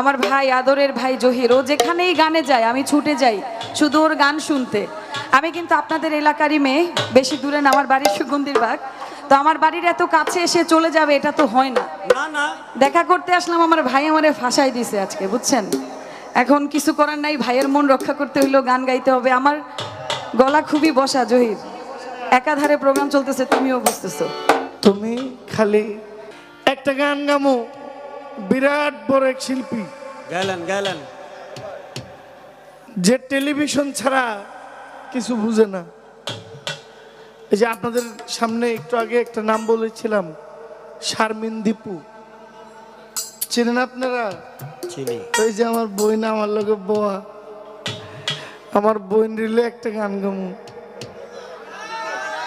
আমার ভাই আদরের ভাই জহির ও যেখানেই গানে যায় আমি ছুটে যাই শুধু ওর গান শুনতে। আমি কিন্তু আপনাদের এলাকারই মেয়ে বেশি দূরে না আমার বাড়ির সুগন্ধির বাগ। তো আমার বাড়ির এত কাছে এসে চলে যাবে এটা তো হয় না। দেখা করতে আসলাম আমার ভাই আমারে ফাঁসাই দিছে আজকে বুঝছেন? এখন কিছু করার নাই ভাইয়ের মন রক্ষা করতে হইলেও গান গাইতে হবে। আমার গলা খুবই বসা জহির। একাধারে প্রোগ্রাম চলতেছে তুমিও বুঝতেছো। তুমি খালি একটা গান গামো বিরাট বড় এক শিল্পী। গেলেন গেলেন। যে টেলিভিশন ছাড়া কিছু বুঝে না। এই যে আপনাদের সামনে একটু আগে একটা নাম বলেছিলাম শারমিন দীপু। চেনেন আপনারা? চিনি। ওই যে আমার বই না আমার লোকে বোয়া। আমার বই রিলে একটা গান গামু।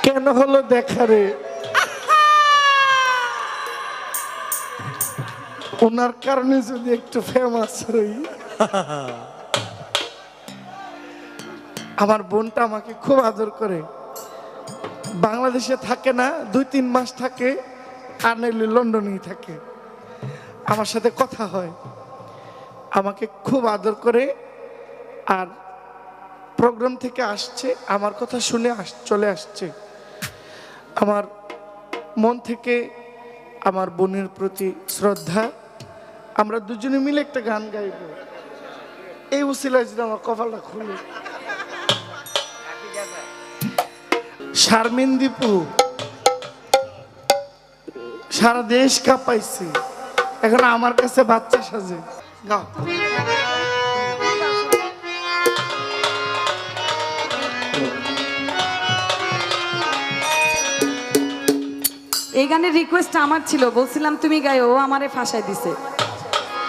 কেন হলো দেখা ওনার কারণে যদি একটু ফেমাস হই। আমার বোনটা আমাকে খুব আদর করে। বাংলাদেশে থাকে না, দুই তিন মাস থাকে, আর নইলে লন্ডনেই থাকে। আমার সাথে কথা হয়। আমাকে খুব আদর করে, আর প্রোগ্রাম থেকে আসছে, আমার কথা শুনে আস, চলে আসছে। আমার মন থেকে আমার বোনের প্রতি শ্রদ্ধা আমরা দুজনে মিলে একটা গান গাইব। এই উসিলায় যদি আমার কপালটা খুলে। শারমিন দীপু, সারা দেশ কাঁপাইছে। এখন আমার কাছে বাচ্চা সাজে। গাও। এই গানের রিকোয়েস্ট আমার ছিল, বলছিলাম তুমি গায়ে, ও আমারে ফাঁসাই দিছে।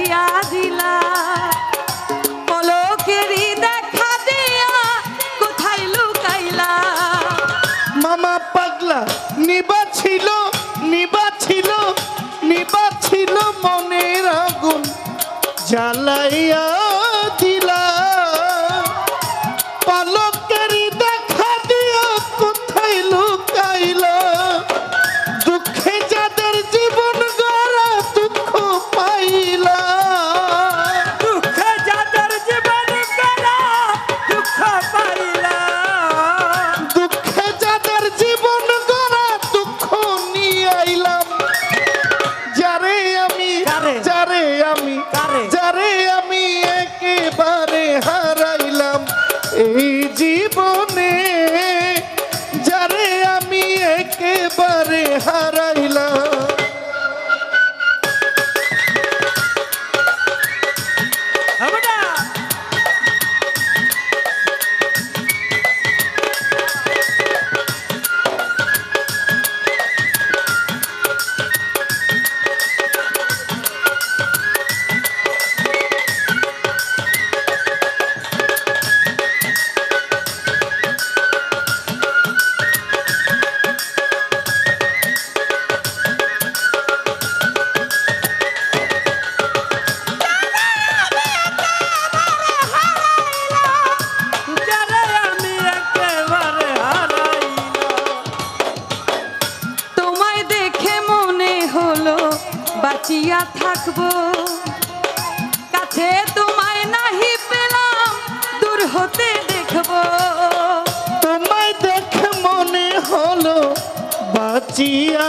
দিয়া বাঁচিয়া থাকব। কাছে তোমায় নাহি পেলাম দূর হতে দেখব। তোমায় দেখে মনে হলো বাঁচিয়া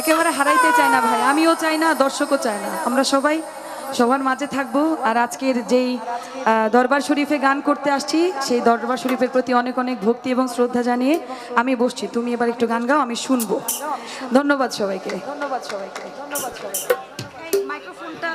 একেবারে হারাইতে চাই না ভাই, আমিও চাই না, দর্শকও চাই না। আমরা সবাই সবার মাঝে থাকব আর আজকের যেই দরবার শরীফে গান করতে আসছি, সেই দরবার শরীফের প্রতি অনেক অনেক ভক্তি এবং শ্রদ্ধা জানিয়ে আমি বসছি। তুমি এবার একটু গান গাও, আমি শুনব। ধন্যবাদ সবাইকে। ধন্যবাদ সবাইকে ধন্যবাদ সবাইকে। মাইক্রোফোনটা